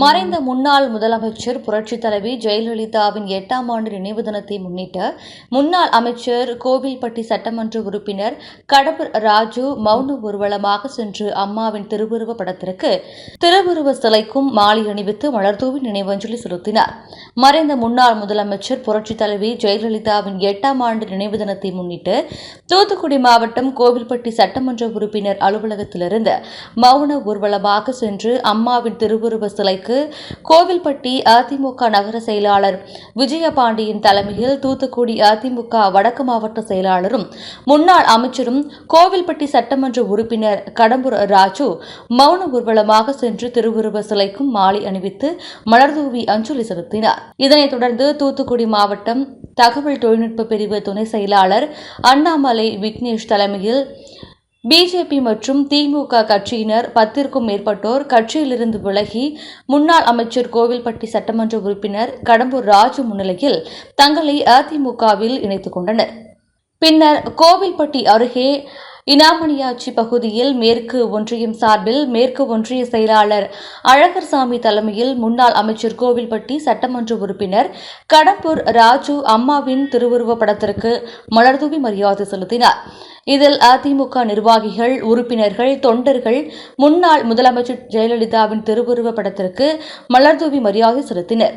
மறைந்த முன்னாள் முதலமைச்சர் புரட்சித் தலைவி ஜெயலலிதாவின் எட்டாம் ஆண்டு நினைவு தினத்தை முன்னிட்டு முன்னாள் அமைச்சர் கோவில்பட்டி சட்டமன்ற உறுப்பினர் கடம்பூர் ராஜு மௌன ஊர்வலமாக சென்று அம்மாவின் திருவுருவ படத்திற்கு திருவுருவ சிலைக்கும் மாலை அணிவித்து மலர்தூவி நினைவஞ்சலி செலுத்தினார். மறைந்த முன்னாள் முதலமைச்சர் புரட்சித் தலைவி ஜெயலலிதாவின் எட்டாம் ஆண்டு நினைவு தினத்தை முன்னிட்டு தூத்துக்குடி மாவட்டம் கோவில்பட்டி சட்டமன்ற உறுப்பினர் அலுவலகத்திலிருந்து மௌன ஊர்வலமாக சென்று அம்மாவின் திருவுருவ சிலைக்கு கோவில்பட்டி அதிமுக நகர செயலாளர் விஜயபாண்டியன் தலைமையில் தூத்துக்குடி அதிமுக வடக்கு மாவட்ட செயலாளரும் முன்னாள் அமைச்சரும் கோவில்பட்டி சட்டமன்ற உறுப்பினர் கடம்பூர் ராஜு மௌன ஊர்வலமாக சென்று திருவுருவ சிலைக்கும் மாலை அணிவித்து மலர்தூவி அஞ்சலி செலுத்தினார். இதனைத் தொடர்ந்து தூத்துக்குடி மாவட்டம் தகவல் தொழில்நுட்ப பிரிவு துணை செயலாளர் அண்ணாமலை விக்னேஷ் தலைமையில் பிஜேபி மற்றும் திமுக கட்சியினர் பத்திற்கும் மேற்பட்டோர் கட்சியிலிருந்து விலகி முன்னாள் அமைச்சர் கோவில்பட்டி சட்டமன்ற உறுப்பினர் கடம்பூர் ராஜு முன்னிலையில் தங்களை அதிமுகவில் இணைத்துக் கொண்டனர். பின்னர் கோவில்பட்டி அருகே இனாமணியாச்சி பகுதியில் மேற்கு ஒன்றியம் சார்பில் மேற்கு ஒன்றிய செயலாளர் அழகர்சாமி தலைமையில் முன்னாள் அமைச்சர் கோவில்பட்டி சட்டமன்ற உறுப்பினர் கடம்பூர் ராஜு அம்மாவின் திருவுருவப் படத்திற்கு மலர்தூவி மரியாதை செலுத்தினார். இதில் அதிமுக நிர்வாகிகள் உறுப்பினர்கள் தொண்டர்கள் முன்னாள் முதலமைச்சர் ஜெயலலிதாவின் திருவுருவப் படத்திற்கு மலர்தூவி மரியாதை செலுத்தினர்.